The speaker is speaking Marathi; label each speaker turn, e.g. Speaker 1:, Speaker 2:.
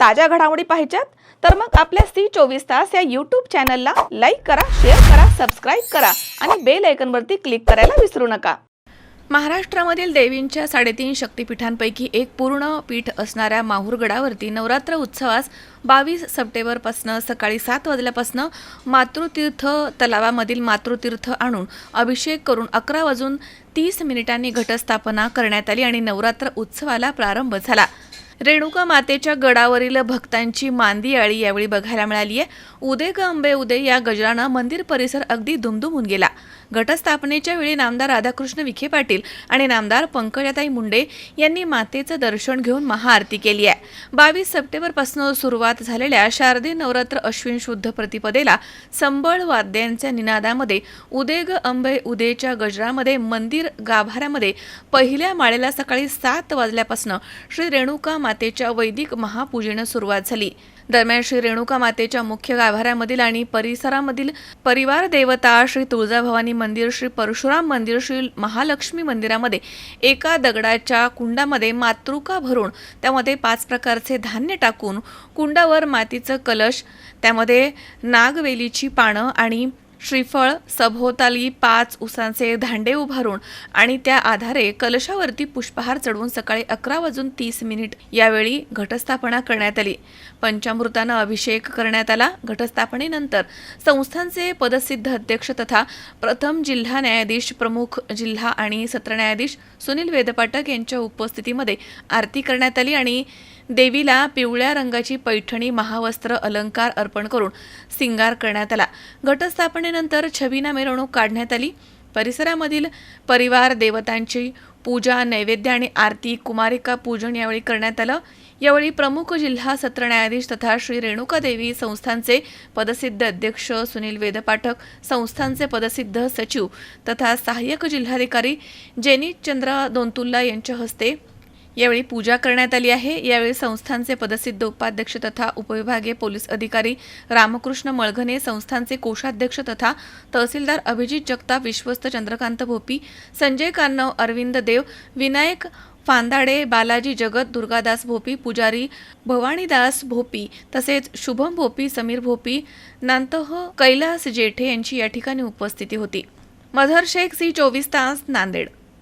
Speaker 1: ताज्या घडामोडी पाहिजेत तर मग आपल्या सी चोवीस तास या यूट्यूब चॅनलला लाईक करा शेअर करा सबस्क्राईब करा आणि बेल आयकनवरती क्लिक करायला विसरू नका. महाराष्ट्रामधील देवींच्या साडेतीन शक्तिपीठांपैकी एक पूर्ण पीठ असणाऱ्या माहूरगडावरती नवरात्र उत्सवास बावीस सप्टेंबरपासनं सकाळी सात वाजल्यापासनं मातृतीर्थ तलावामधील मातृतीर्थ आणून अभिषेक करून अकरा वाजून तीस मिनिटांनी घटस्थापना करण्यात आली आणि नवरात्र उत्सवाला प्रारंभ झाला. रेणुका मातेच्या गडावरील भक्तांची मांदी आळी यावेळी बघायला मिळाली आहे. उदे ग अंबे उदे या गजरानं मंदिर परिसर अगदी दुमदुमून गेला. घटस्थापनेच्या वेळी नामदार राधाकृष्ण विखे पाटील आणि नामदार पंकजाताई मुंडे यांनी मातेचं दर्शन घेऊन महाआरती केली आहे. बावीस सप्टेंबरपासून सुरुवात झालेल्या शारदीय नवरात्र अश्विन शुद्ध प्रतिपदेला संबळ वाद्यांच्या निनादामध्ये उदे ग अंबे उदेच्या गजरामध्ये मंदिर गाभाऱ्यामध्ये पहिल्या माळेला सकाळी सात वाजल्यापासून श्री रेणुका मातेच्या वैदिक महापूजेनं सुरुवात झाली. दरम्यान श्री रेणुका मातेच्या मुख्य गाभाऱ्यामधील आणि परिसरामधील परिवार देवता श्री तुळजाभवानी मंदिर श्री परशुराम मंदिर श्री महालक्ष्मी मंदिरामध्ये एका दगडाच्या कुंडामध्ये मातृका भरून त्यामध्ये पाच प्रकारचे धान्य टाकून कुंडावर मातीचं कलश त्यामध्ये नागवेलीची पानं आणि श्रीफळ सभोवताली पाच उसांचे धांडे उभारून आणि त्या आधारे कलशावरती पुष्पहार चढवून सकाळी अकरा वाजून तीस मिनिट यावेळी घटस्थापना करण्यात आली. पंचामृतानं अभिषेक करण्यात आला. घटस्थापनेनंतर संस्थांचे पदसिद्ध अध्यक्ष तथा प्रथम जिल्हा न्यायाधीश प्रमुख जिल्हा आणि सत्र न्यायाधीश सुनील वेदपाठक यांच्या उपस्थितीमध्ये आरती करण्यात आली आणि देवीला पिवळ्या रंगाची पैठणी महावस्त्र अलंकार अर्पण करून सिंगार करण्यात आला. घटस्थापनेनंतर छबिना मिरवणूक काढण्यात आली. परिसरामधील परिवार देवतांची पूजा नैवेद्य आणि आरती कुमारिका पूजन यावेळी करण्यात आलं. यावेळी प्रमुख जिल्हा सत्र न्यायाधीश तथा श्री रेणुका देवी संस्थांचे पदसिद्ध अध्यक्ष सुनील वेदपाठक संस्थांचे पदसिद्ध सचिव तथा सहाय्यक जिल्हाधिकारी जेनी चंद्र दोंतुल्ला यांच्या हस्ते यावेळी पूजा करण्यात आली आहे. यावेळी संस्थांचे पदसिद्ध उपाध्यक्ष तथा उपविभागीय पोलीस अधिकारी रामकृष्ण मळघने संस्थांचे कोषाध्यक्ष तथा तहसीलदार अभिजित जगताप विश्वस्त चंद्रकांत भोपी संजय कान्नव अरविंद देव विनायक फांदाडे बालाजी जगत दुर्गादास भोपी पुजारी भवानीदास भोपी तसेच शुभम भोपी समीर भोपी नांतह कैलास जेठे यांची या ठिकाणी उपस्थिती होती. मधर शेख सी चोवीस तास नांदेड.